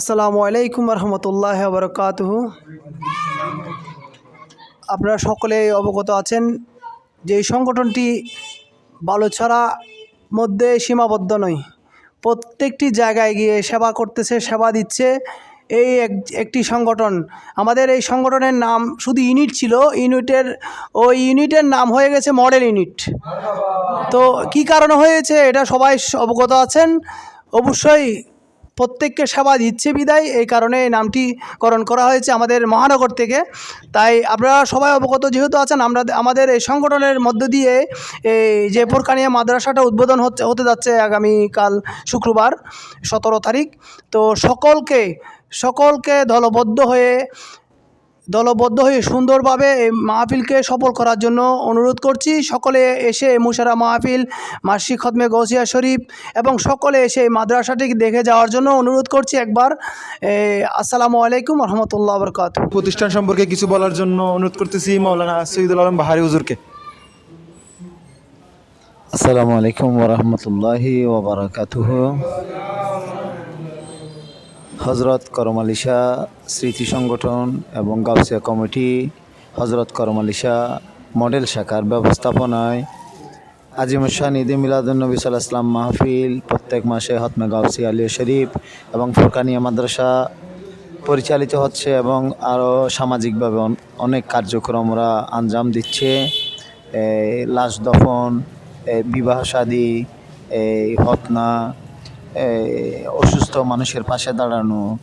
আসসালামু আলাইকুম রহমতুল্লাহ বরকাতহু আপনারা সকলে অবগত আছেন যে সংগঠনটি বালুছড়া মধ্যে সীমাবদ্ধ নয়। প্রত্যেকটি জায়গায় গিয়ে সেবা করতেছে, সেবা দিচ্ছে। এই এক, একটি সংগঠন। আমাদের এই সংগঠনের নাম শুধু ইউনিট ছিল, ইউনিটের, ওই ইউনিটের নাম হয়ে গেছে মডেল ইউনিট। তো কি কারণে হয়েছে এটা সবাই অবগত আছেন? অবশ্যই প্রত্যেককে সেবা দিচ্ছে বিদায়। এই কারণে এই নামটি করণ করা হয়েছে আমাদের মহানগর থেকে। তাই আপনারা সবাই অবগত যেহেতু আছেন, আমরা আমাদের এই সংগঠনের মধ্য দিয়ে এই যে পোরকানিয়া মাদ্রাসাটা উদ্বোধন হচ্ছে, হতে যাচ্ছে আগামীকাল শুক্রবার, সতেরো তারিখ। তো সকলকে সকলকে দলবদ্ধ হয়ে দলবদ্ধ হয়ে সুন্দরভাবে এই মাহফিলকে সফল করার জন্য অনুরোধ করছি। সকলে এসে মুশারা মাহফিল মাসিক খতমে গৌসিয়া শরীফ এবং সকলে এসে এই মাদ্রাসাটি দেখে যাওয়ার জন্য অনুরোধ করছি একবার। আসসালামু আলাইকুম রহমতুল্লাহ বরকাত প্রতিষ্ঠান সম্পর্কে কিছু বলার জন্য অনুরোধ করতেছি মৌলানা সৈয়দুল আলম বাহারি হুজুরকে। আসসালামু আলাইকুম ওরহমতুল্লাহি ওবরাকাতুহ। হজরত করমালিশা স্মৃতি সংগঠন এবং গাউসিয়া কমিটি হজরত করমালিশা মডেল শাখার ব্যবস্থাপনায় আজিমুসান ঈদে মিলাদুলনবী সাল্লাহ ইসলাম মাহফিল প্রত্যেক মাসে হতমে গাউসি আলিয়া শরীফ এবং ফুরকানিয়া মাদ্রাসা পরিচালিত হচ্ছে এবং আরও সামাজিকভাবে অনেক কার্যক্রম ওরা আঞ্জাম দিচ্ছে। লাশ দফন বিবাহ শাদী হতনা অসুস্থ মানুষের পাশে দাঁড়ানো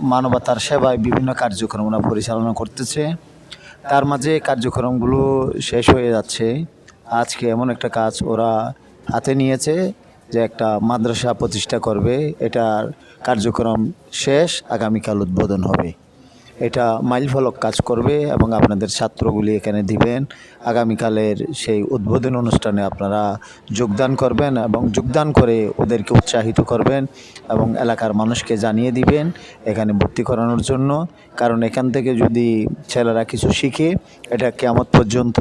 মানবতার সেবায় বিভিন্ন কার্যক্রম ওরা পরিচালনা করতেছে। তার মাঝে কার্যক্রমগুলো শেষ হয়ে যাচ্ছে। আজকে এমন একটা কাজ ওরা হাতে নিয়েছে যে একটা মাদ্রাসা প্রতিষ্ঠা করবে। এটার কার্যক্রম শেষ, আগামীকাল উদ্বোধন হবে। এটা মাইল ফলক কাজ করবে এবং আপনাদের ছাত্রগুলি এখানে দিবেন। আগামীকালের সেই উদ্বোধন অনুষ্ঠানে আপনারা যোগদান করবেন এবং যোগদান করে ওদেরকে উৎসাহিত করবেন এবং এলাকার মানুষকে জানিয়ে দিবেন এখানে ভর্তি করানোর জন্য। কারণ এখান থেকে যদি ছেলেরা কিছু শিখে, এটা কেমন পর্যন্ত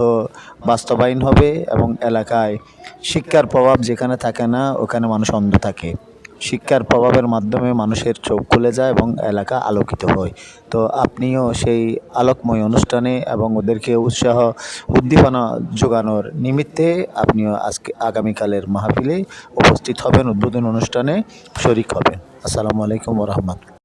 বাস্তবায়ন হবে এবং এলাকায় শিক্ষার প্রভাব যেখানে থাকে না, ওখানে মানুষ অন্ধ থাকে। শিক্ষার প্রভাবের মাধ্যমে মানুষের চোখ খুলে যায় এবং এলাকা আলোকিত হয়। তো আপনিও সেই আলোকময় অনুষ্ঠানে এবং ওদেরকে উৎসাহ, উদ্দীপনা যোগানোর নিমিত্তে আপনিও আজকে আগামীকালের মাহফিলে উপস্থিত হবেন, উদ্বোধন অনুষ্ঠানে শরিক হবেন। আসসালামু আলাইকুম রহমত